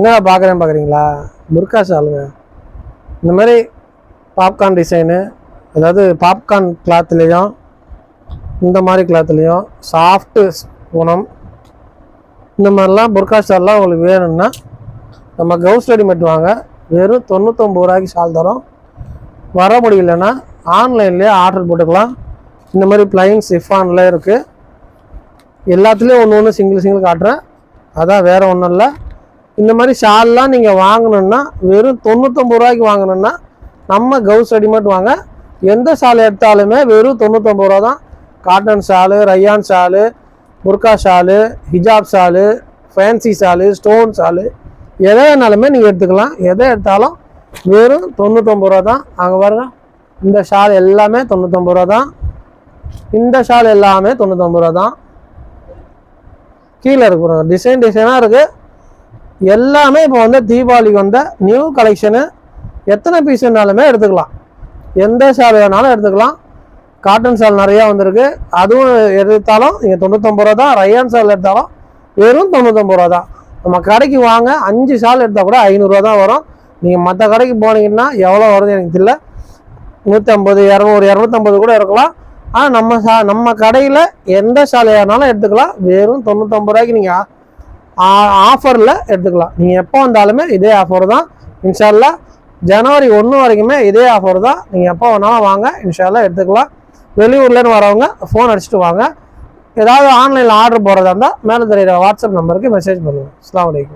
என்ன பார்க்குறேன் பார்க்குறீங்களா புர்கா ஷாலுங்க இந்த மாதிரி பாப்கார்ன் டிசைனு அதாவது பாப்கார்ன் கிளாத்லேயும் இந்த மாதிரி கிளாத்லேயும் சாஃப்ட்டு குணம். இந்த மாதிரிலாம் புர்கா ஷால்லாம் உங்களுக்கு வேணும்னா நம்ம கவுஸ் ரெடிமேட் வாங்க. வெறும் தொண்ணூத்தொம்பது ரூபாய்க்கு ஷால் தரோம். வர முடியலன்னா ஆன்லைன்லேயே ஆர்டர் போட்டுக்கலாம். இந்த மாதிரி பிளைன் சிஃபானில் இருக்குது எல்லாத்துலேயும் ஒன்று ஒன்று சிங்கிள் சிங்கிள் காட்டுறேன். அதான் வேறு ஒன்றும் இல்லை. இந்த மாதிரி ஷால்லாம் நீங்கள் வாங்கணுன்னா வெறும் தொண்ணூத்தொம்பது ரூபாய்க்கு வாங்கணுன்னா நம்ம கவுஸ் ரெடிமேட் வாங்க. எந்த ஷால் எடுத்தாலுமே வெறும் தொண்ணூத்தொம்பது ரூபா தான். காட்டன் ஷாலு ரையான் ஷாலு புர்கா ஷாலு ஹிஜாப் shawl fancy shawl stone shawl. எதை வேணாலுமே நீங்கள் எடுத்துக்கலாம். எதை எடுத்தாலும் வெறும் தொண்ணூத்தொம்பது ரூபா தான். அங்கே பாருங்க. இந்த ஷால் எல்லாமே தொண்ணூத்தொம்பது ரூபா தான். இந்த ஷால் எல்லாமே தொண்ணூத்தொம்பது ரூபா தான். கீழே இருக்கு டிசைன் டிசைனாக இருக்குது எல்லாமே இப்போ வந்து தீபாவளிக்கு வந்த நியூ கலெக்ஷனு எத்தனை பீஸ் வேணாலுமே எடுத்துக்கலாம். எந்த ஷால் வேணாலும் எடுத்துக்கலாம். காட்டன் ஷால் நிறையா வந்திருக்கு. அதுவும் எடுத்தாலும் நீங்கள் தொண்ணூத்தொம்பது ரூபா தான். ரயான் ஷால் எடுத்தாலும் வெறும் தொண்ணூத்தொம்பது ரூபா தான். நம்ம கடைக்கு வாங்க அஞ்சு ஷால் எடுத்தால் கூட ஐநூறுரூவா தான் வரும். நீங்கள் மற்ற கடைக்கு போனீங்கன்னா எவ்வளோ வருது எனக்கு தெரியல. நூற்றம்பது இரநூறு இரநூத்தம்பது கூட இருக்கலாம். ஆனால் நம்ம ஷா நம்ம கடையில் எந்த ஷால் வேணாலும் எடுத்துக்கலாம். வெறும் தொண்ணூற்றம்பது ரூபாய்க்கு நீங்கள் ஆஃபரில் எடுத்துக்கலாம். நீங்கள் எப்போ வந்தாலுமே இதே ஆஃபர் தான். இன்ஷால்லா ஜனவரி ஒன்று வரைக்குமே இதே ஆஃபர் தான். நீங்கள் எப்போ வேணாலும் வாங்க இன்ஷால்லா எடுத்துக்கலாம். வெளியூர்லேருந்து வரவங்க ஃபோன் அடிச்சுட்டு வாங்க. ஏதாவது ஆன்லைனில் ஆர்டர் போடுறதா இருந்தால் மேலே தெரியுற வாட்ஸ்அப் நம்பருக்கு மெசேஜ் பண்ணுங்கள் அஸ்லாம் வலைக்கம்